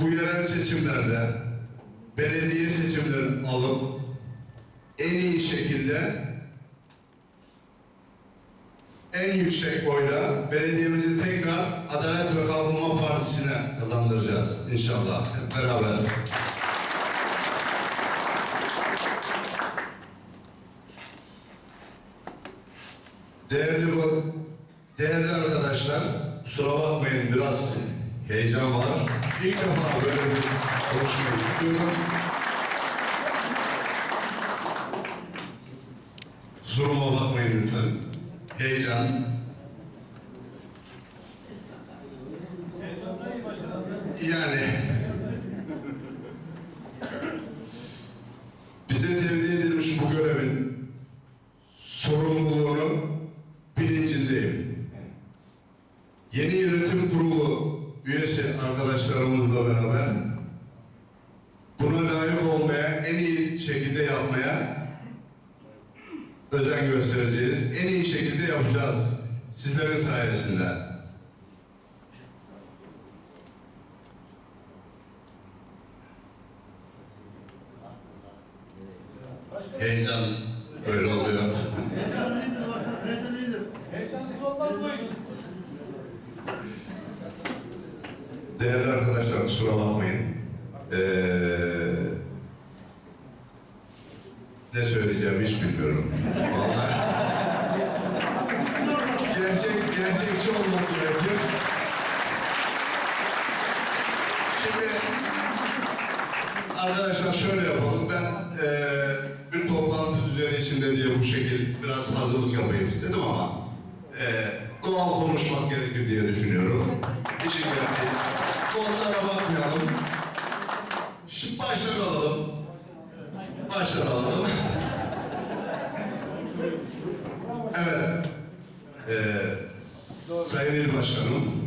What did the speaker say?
bu yerel seçimlerde belediye seçimlerini alıp en iyi şekilde en yüksek oyla belediyemizi tekrar Adalet ve Kalkınma Partisi'ne kazandıracağız inşallah hep beraber. Değerli değerli arkadaşlar, kusura bakmayın biraz heyecan var. İlk defa böyle bir konuşmayı istiyorum. Kusuruma bakmayın lütfen. Heyecan. Yani bize tevdi edilmiş bu görevin sorumluluğunu bilincindeyim. Yeni yönetim kurulu üyesi arkadaşlarımızla beraber buna layık olmaya, en iyi şekilde yapmaya özen göstereceğiz. En iyi şekilde yapacağız sizlerin sayesinde. Heyecan böyle oluyor. Değerli arkadaşlar kusura bakmayın. Ee, ne söyleyeceğimi hiç bilmiyorum. Vallahi. Gerçek, gerçekçi olmak gerekir. Şimdi arkadaşlar şöyle yapalım. Ben ee, bir toplantı düzeni içinde diye bu şekil biraz hazırlık yapayım istedim ama ee, doğal konuşmak gerekir diye düşünüyorum. İşin gerçeği. Kollara bakmayalım. Şimdi. Baştan alalım. evet. Ee, Sayın İl Başkanım,